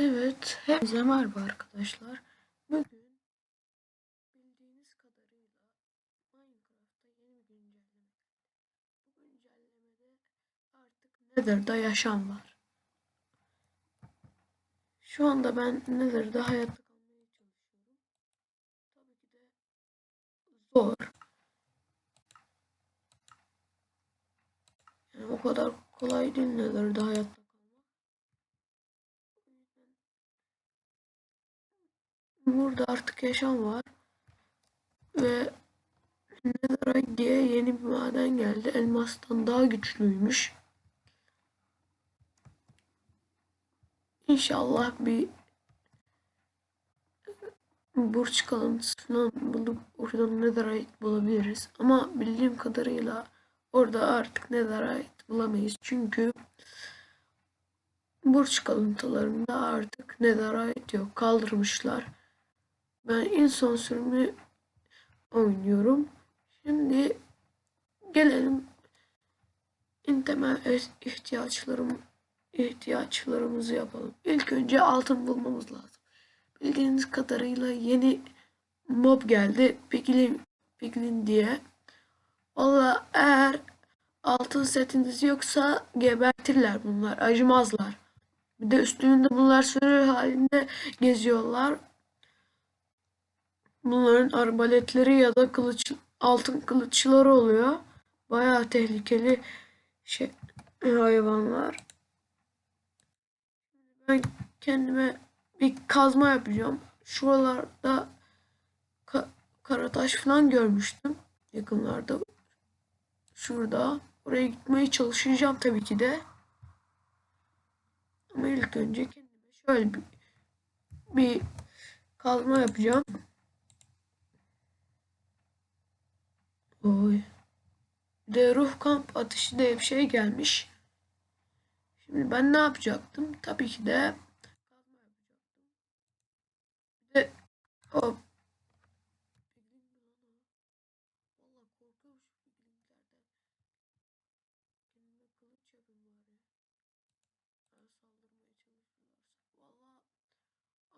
Evet, hepinize merhaba arkadaşlar. Bugün bildiğiniz kadarıyla Minecraft'ta yeni bir güncelleme. Bu güncellemede artık Nether'da yaşam var. Şu anda ben Nether'da hayatta kalmaya çalışıyorum. Tabii ki de zor. Yani o kadar kolay değil Nether'da hayatta Burada artık yaşam var. Ve Netherite diye yeni bir maden geldi. Elmastan daha güçlüymüş. İnşallah bir burç kalıntısı falan bulup oradan Netherite bulabiliriz. Ama bildiğim kadarıyla orada artık Netherite bulamayız. Çünkü burç kalıntılarında artık Netherite yok. Kaldırmışlar. Ben en son sürümü oynuyorum. Şimdi gelelim en temel ihtiyaçlarım ihtiyaçlarımızı yapalım. İlk önce altın bulmamız lazım. Bildiğiniz kadarıyla yeni mob geldi. Piglin, Piglin diye. Valla eğer altın setiniz yoksa gebertirler bunlar. Acımazlar. Bir de üstünde bunlar sürü halinde geziyorlar. Bunların arbaletleri ya da kılıç altın kılıçları oluyor. Bayağı tehlikeli şey hayvanlar. Ben kendime bir kazma yapacağım. Şuralarda ka karataş falan görmüştüm yakınlarda. Şurada. Oraya gitmeye çalışacağım tabii ki de. Ama ilk önce kendime şöyle bir, bir kazma yapacağım. Oy. De ruh kamp atışı diye bir şey gelmiş. Şimdi ben ne yapacaktım? Tabii ki de de. Vallahi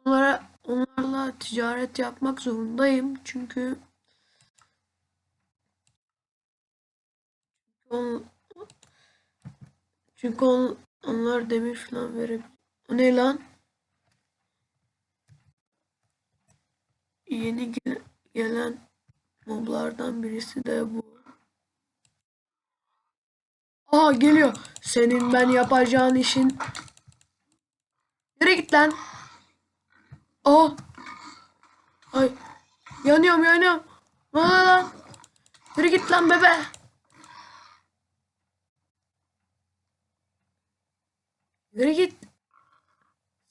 onlara onlarla ticaret yapmak zorundayım. Çünkü On, çünkü on, onlar demir falan verebilir. O ne lan? Yeni gel- gelen moblardan birisi de bu. Aa geliyor. Senin ben yapacağın işin. Yürü git lan. Aa. Ay. Yanıyorum yanıyorum. Ne lan? Git lan bebe. Yürü git.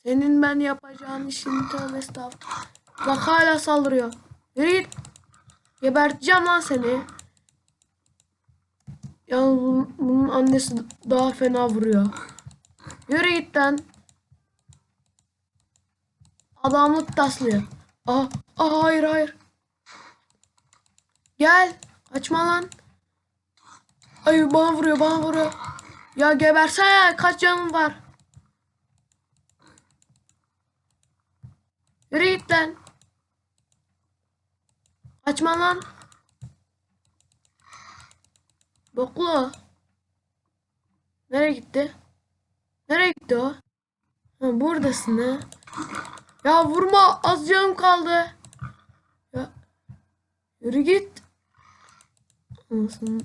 Senin ben yapacağın işin tövbe estağfurullah. Bak hala saldırıyor. Yürü git. Geberteceğim lan seni. Yalnız bunun, bunun annesi daha fena vuruyor. Yürü git lan. Adamlık taslıyor. Aa, aa hayır hayır. Gel. Açma lan. Ay bana vuruyor bana vuruyor. Ya gebersene kaç canın var? Yürü git lan. Kaçma lan. Boklu. Nereye gitti? Nereye gitti o? Ha, buradasın ha. Ya vurma az canım kaldı. Ya yürü git. Anasını.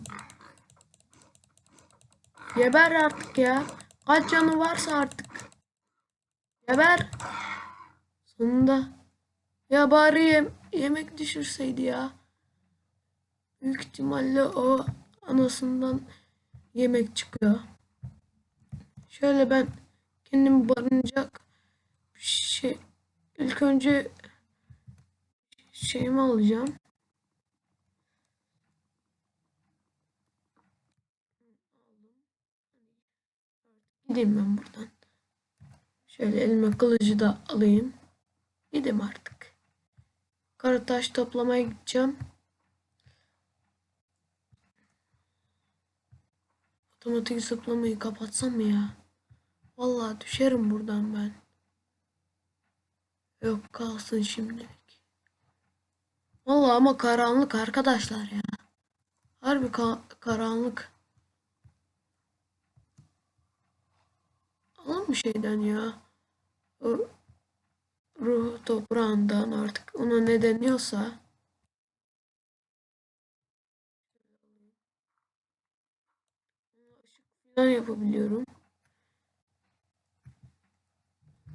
Geber artık ya. Kaç canı varsa artık. Geber. Sonunda. Ya bari yemek düşürseydi ya. Büyük ihtimalle o anasından yemek çıkıyor. Şöyle ben kendimi barınacak bir şey ilk önce şeyimi alacağım. Gideyim ben buradan. Şöyle elime kılıcı da alayım. Gideyim artık. Karataş toplamaya gideceğim. Otomatik zıplamayı kapatsam mı ya? Vallahi düşerim buradan ben. Yok kalsın şimdilik. Vallahi ama karanlık arkadaşlar ya. Harbi ka- karanlık. Alın bir şeyden ya. O ruh toprağından artık ona ne deniyorsa. Falan yapabiliyorum.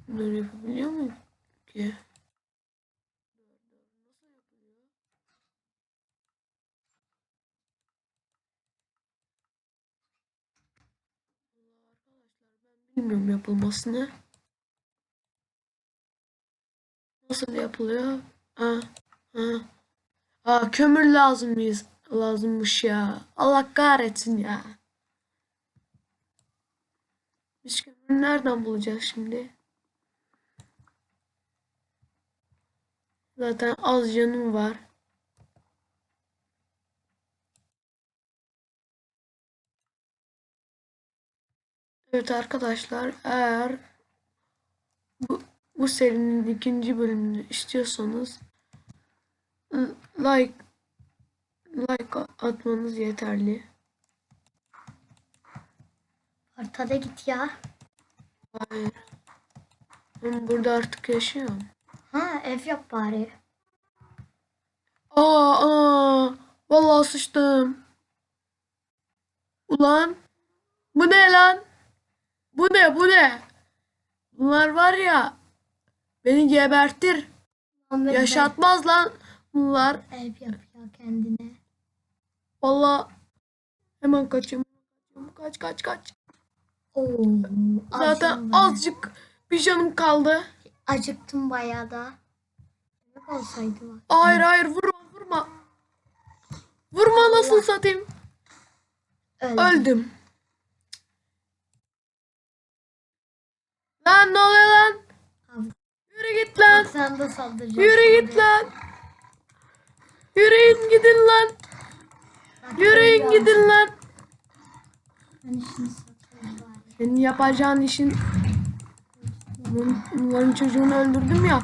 Bunları yapabiliyor muyum ki? Bilmiyorum yapılmasını. Nasıl yapılıyor? Ha, ha. Aa, kömür lazım mıyız? Lazımmış ya. Allah kahretsin ya. Biz kömürü nereden bulacağız şimdi? Zaten az canım var. Evet arkadaşlar eğer bu, serinin ikinci bölümünü istiyorsanız l- like like atmanız yeterli. Ortada git ya. Hayır. Ben burada artık yaşıyorum. Ha ev yap bari. Aa, aa, vallahi sıçtım. Ulan, bu ne lan? Bu ne, bu ne? Bunlar var ya, beni gebertir. Muhammed Yaşatmaz lan bunlar. Ev yap ya kendine. Vallahi hemen kaçayım. Kaç, kaç, kaç. Oo, Zaten azıcık bir canım kaldı. Acıktım bayağı da. Yemek olsaydı. Hayır, hayır, vurma, vurma. Vurma nasıl satayım? Öldüm. Öldüm. Lan ne oluyor lan? Yürü git lan. Sen de saldıracaksın. Yürü git lan. Yürüyün gidin lan. Yürüyün gidin lan. Senin yapacağın işin Bun- bunların çocuğunu öldürdüm ya.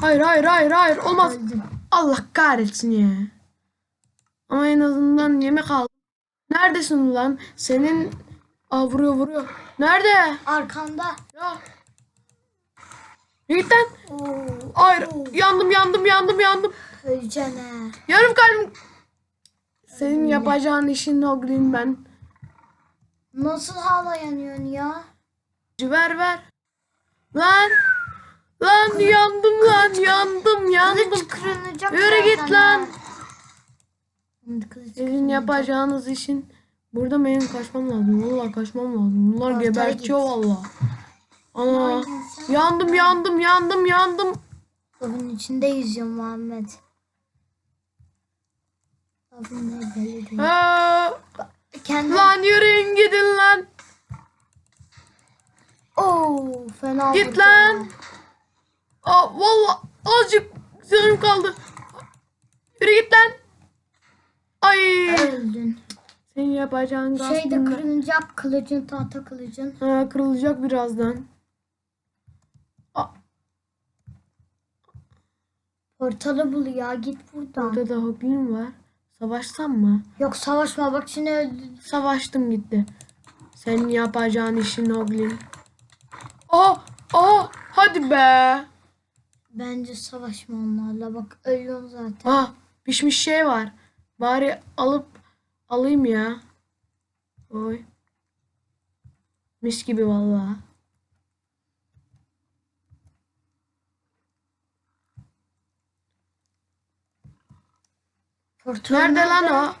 Hayır hayır hayır hayır olmaz. Öldüm. Allah kahretsin ya. Ama en azından yemek aldım. Neredesin lan? Senin Aa, vuruyor vuruyor. Nerede? Arkanda. Ya. Oo, Hayır. Yandım yandım yandım yandım. Öleceksin ha. Yarım kalbim. Senin yapacağın işin o gün ben. Nasıl hala yanıyorsun ya? Ver ver. Lan. Lan yandım lan yandım yandım. Kılıç kırılacak. Yürü git lan. Kılıç Sizin yapacağınız işin burada benim kaçmam lazım. Vallahi kaçmam lazım. Bunlar Ortaya gebertiyor git. Ana. Yandım yandım yandım yandım. Lavın içinde yüzüyor Muhammed. Lavın ne belli değil. Ha. Kendi... Lan yürüyün gidin lan. Oo, fena Git vurdu. lan. Aa, vallahi azıcık canım kaldı. Yürü git lan. Ay. Öldün. Senin yapacağın Şey de aslında- kırılacak kılıcın tahta kılıcın. Ha, kırılacak birazdan. Portalı bul ya git buradan. burada da hoglin var. Savaşsam mı? Yok savaşma bak şimdi. Savaştım gitti. Senin yapacağın işin hoglin. Aa, aa, hadi be. Bence savaşma onlarla bak ölüyorsun zaten. Aa, pişmiş şey var. Bari alıp alayım ya. Oy. Mis gibi vallahi. Portal Nerede lan o?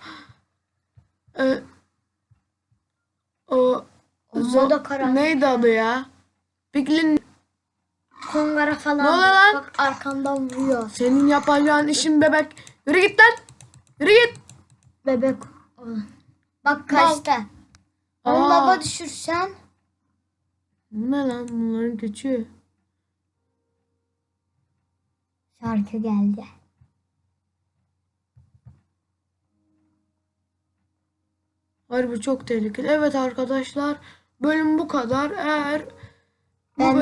Ee, o da karanlık. neydi adı ya? Piglin Kongara falan. Ne oluyor lan? Bak arkandan vuruyor. senin yapacağın işin bebek. Yürü git lan. Yürü git. Bebek. Bak kaçtı. Onu lava düşürsen. Bu ne lan bunların küçüğü. Şarkı geldi. Harbi çok tehlikeli. Evet arkadaşlar bölüm bu kadar. Eğer